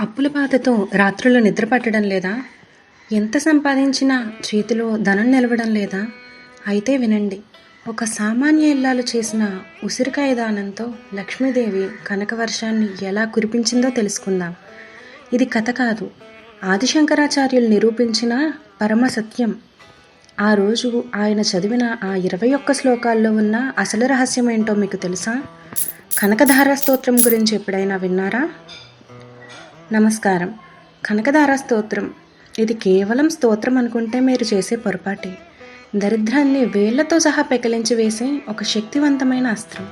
అప్పుల బాధతో రాత్రులు నిద్ర పట్టడం లేదా? ఎంత సంపాదించినా చేతిలో ధనం నిలవడం లేదా? అయితే వినండి ఒక సామాన్య ఇల్లాలు చేసిన ఉసిరికాయ దానంతో లక్ష్మీదేవి కనకవర్షాన్ని ఎలా కురిపించిందో తెలుసుకుందాం. ఇది కథ కాదు. ఆదిశంకరాచార్యులు నిరూపించిన పరమ సత్యం. ఆ రోజు ఆయన చదివిన ఆ ఇరవై ఒక్క శ్లోకాల్లో ఉన్న అసలు రహస్యం ఏంటో మీకు తెలుసా? కనకధార స్తోత్రం గురించి ఎప్పుడైనా విన్నారా? నమస్కారం. కనకధార స్తోత్రం. ఇది కేవలం స్తోత్రం అనుకుంటే మీరు చేసే పొరపాటే. దరిద్రాన్ని వేళ్ళతో సహా పెకలించి వేసే ఒక శక్తివంతమైన అస్త్రం.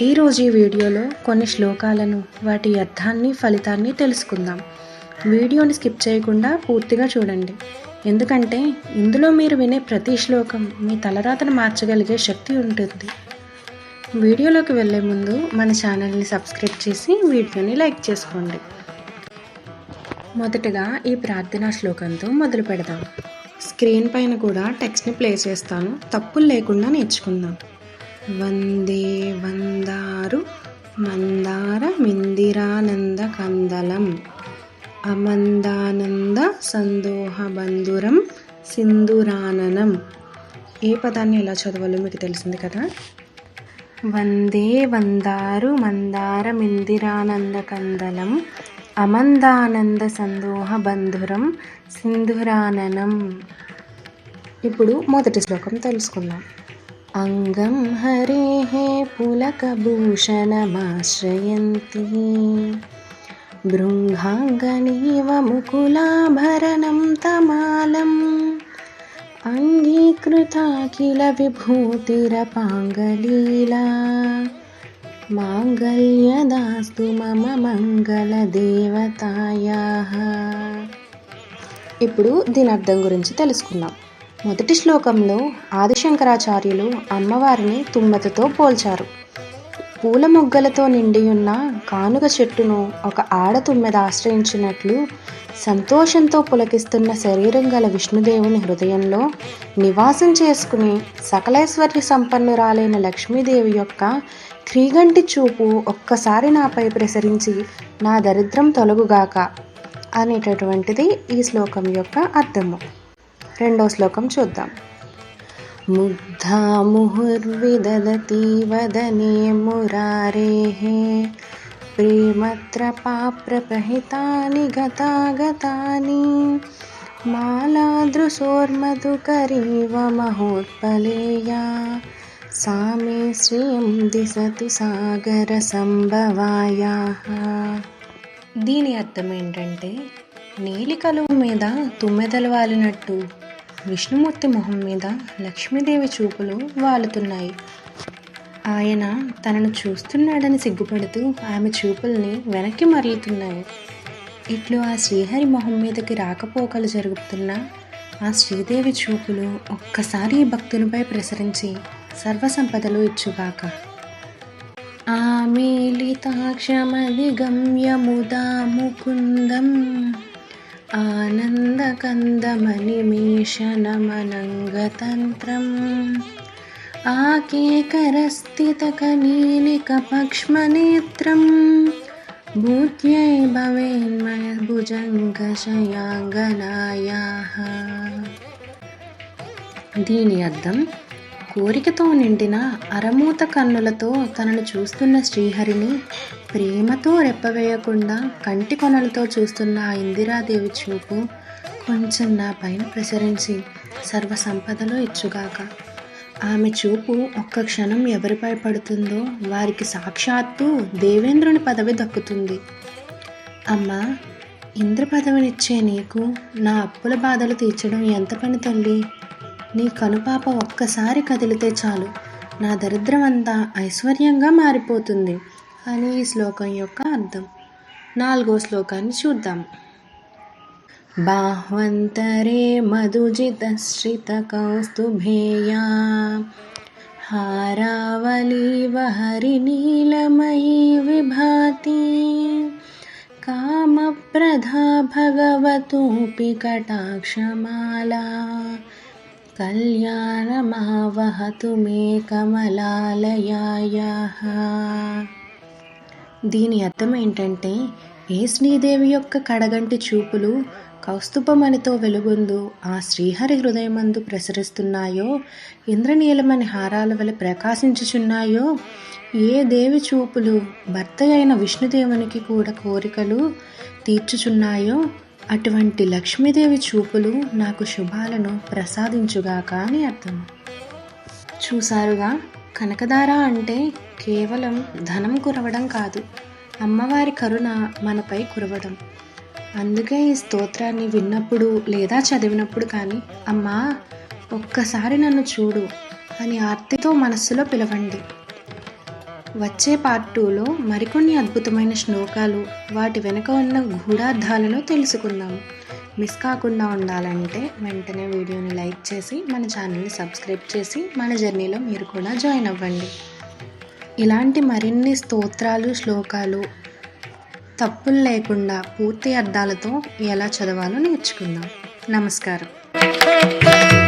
ఈరోజు ఈ వీడియోలో కొన్ని శ్లోకాలను వాటి అర్థాన్ని ఫలితాన్ని తెలుసుకుందాం. వీడియోని స్కిప్ చేయకుండా పూర్తిగా చూడండి. ఎందుకంటే ఇందులో మీరు వినే ప్రతి శ్లోకం మీ తలరాతను మార్చగలిగే శక్తి ఉంటుంది. వీడియోలోకి వెళ్ళే ముందు మన ఛానల్ని సబ్స్క్రైబ్ చేసి వీడియోని లైక్ చేసుకోండి. మొదటగా ఈ ప్రార్థనా శ్లోకంతో మొదలు పెడదాం. స్క్రీన్ పైన కూడా టెక్స్ట్ని ప్లే చేస్తాను. తప్పులు లేకుండా నేర్చుకుందాం. వందే వందారు మందార మిందిరానంద కందలం అమందానంద సందోహ బంధురం సింధురాననం. ఏ పదాన్ని ఎలా చదవాలో మీకు తెలిసింది కదా? వందే వందారు మందార మిందిరానంద కందలం అమందానంద సందోహ బంధురం సింధురాననం. ఇప్పుడు మొదటి శ్లోకం తెలుసుకుందాం. అంగం హరే పులకభూషణమాశ్రయంతి. బృంగాంగనీవ ముకులాభరణం తమాలం. అంగీకృతాఖిల విభూతిరపాంగలీలా. మాంగళ్యదాస్తు మమ మంగళదేవతాయా ఇప్పుడు దీని అర్థం గురించి తెలుసుకుందాం. మొదటి శ్లోకంలో ఆదిశంకరాచార్యులు అమ్మవారిని తుమ్మతతో పోల్చారు. పూల మొగ్గలతో నిండియున్న కానుక కానుగ చెట్టును ఒక ఆడతుమ్మెద ఆశ్రయించినట్లు సంతోషంతో పులకిస్తున్న శరీరం గల విష్ణుదేవుని హృదయంలో నివాసం చేసుకుని సకలైశ్వర్య సంపన్నురాలైన లక్ష్మీదేవి యొక్క క్రీగంటి చూపు ఒక్కసారి నాపై ప్రసరించి నా దరిద్రం తొలగుగాక అనేటటువంటిది ఈ శ్లోకం యొక్క అర్థము. రెండో శ్లోకం చూద్దాం. ముగ్ధా ముహుర్విదదతి వదనే మురారేः ప్రేమత్రపాప్రపహితాని గతాగతాని మాలాదృశోర్మధుకరీవ మహోత్పలేయా सा मे श्रियं दिशतु సాగర సంభవాయా దీని అర్థం ఏంటంటే నీలి కలువ మీద తుమ్మెదలు వాలినట్టు విష్ణుమూర్తి మొహం మీద లక్ష్మీదేవి చూపులు వాలుతున్నాయి. ఆయన తనను చూస్తున్నాడని సిగ్గుపడుతూ ఆమె చూపుల్ని వెనక్కి మరలుతున్నాయి. ఇట్లు ఆ శ్రీహరి మొహం మీదకి రాకపోకలు జరుగుతున్న ఆ శ్రీదేవి చూపులు ఒక్కసారి భక్తునిపై ప్రసరించి సర్వసంపదలు ఇచ్చుగాక. ఆమెలితాక్షమది ముదా ముకుందం ఆనందకందమనిమేషనమనంగతంత్రం ఆకేకరస్థితకనీలికపక్ష్మనేత్రం భూత్యై భవేన్మయ భుజంగశయాంగనాయాः దీని అర్థం కోరికతో నిండిన అరమూత కన్నులతో తనను చూస్తున్న శ్రీహరిని ప్రేమతో రెప్పవేయకుండా కంటి కొనలతో చూస్తున్న ఆ ఇందిరాదేవి చూపు కొంచెం నా పైన ప్రసరించి సర్వ సంపదలో ఇచ్చుగాక. ఆమె చూపు ఒక్క క్షణం ఎవరిపై పడుతుందో వారికి సాక్షాత్తు దేవేంద్రుని పదవి దక్కుతుంది. అమ్మా ఇంద్ర పదవినిచ్చే నీకు నా అప్పుల బాధలు తీర్చడం ఎంత పని తల్లి? నీ కనుపాప ఒక్కసారి కదిలితే చాలు. నా దరిద్రం అంతా ఐశ్వర్యంగా మారిపోతుంది. అని ఈ శ్లోకం యొక్క అర్థం. నాలుగో శ్లోకాన్ని చూద్దాం. బాహ్వంతరే మధుజితశ్రిత కౌస్తుభేయా వహరి హరినీలమయీ విభాతి. కామప్రధా భగవతోపి కటాక్షమాలా. కళ్యాణమావహతు మే కమలాలయాయాహ దీని అర్థం ఏంటంటే ఏ శ్రీదేవి యొక్క కడగంటి చూపులు కౌస్తుభమణితో వెలుగొందు ఆ శ్రీహరి హృదయమందు ప్రసరిస్తున్నాయో ఇంద్రనీలమణి హారాల వలె ప్రకాశించుచున్నాయో ఏ దేవి చూపులు భర్త అయిన విష్ణుదేవునికి కూడా కోరికలు తీర్చుచున్నాయో అటువంటి లక్ష్మీదేవి చూపులు నాకు శుభాలను ప్రసాదించుగాక అని అర్థం. చూసారుగా కనకదార అంటే కేవలం ధనం కురవడం కాదు అమ్మవారి కరుణ మనపై కురవడం. అందుకే ఈ స్తోత్రాన్ని విన్నప్పుడు లేదా చదివినప్పుడు కానీ అమ్మా ఒక్కసారి నన్ను చూడు అని ఆర్తితో మనస్సులో పిలవండి. వచ్చే పార్ట్ టూలో మరికొన్ని అద్భుతమైన శ్లోకాలు వాటి వెనుక ఉన్న గూఢార్థాలను తెలుసుకుందాం. మిస్ కాకుండా ఉండాలంటే వెంటనే వీడియోని లైక్ చేసి మన ఛానల్ని సబ్స్క్రైబ్ చేసి మన జర్నీలో మీరు కూడా జాయిన్ అవ్వండి. ఇలాంటి మరిన్ని స్తోత్రాలు శ్లోకాలు తప్పులు లేకుండా పూర్తి అర్థాలతో ఎలా చదవాలో నేర్చుకుందాం. నమస్కారం.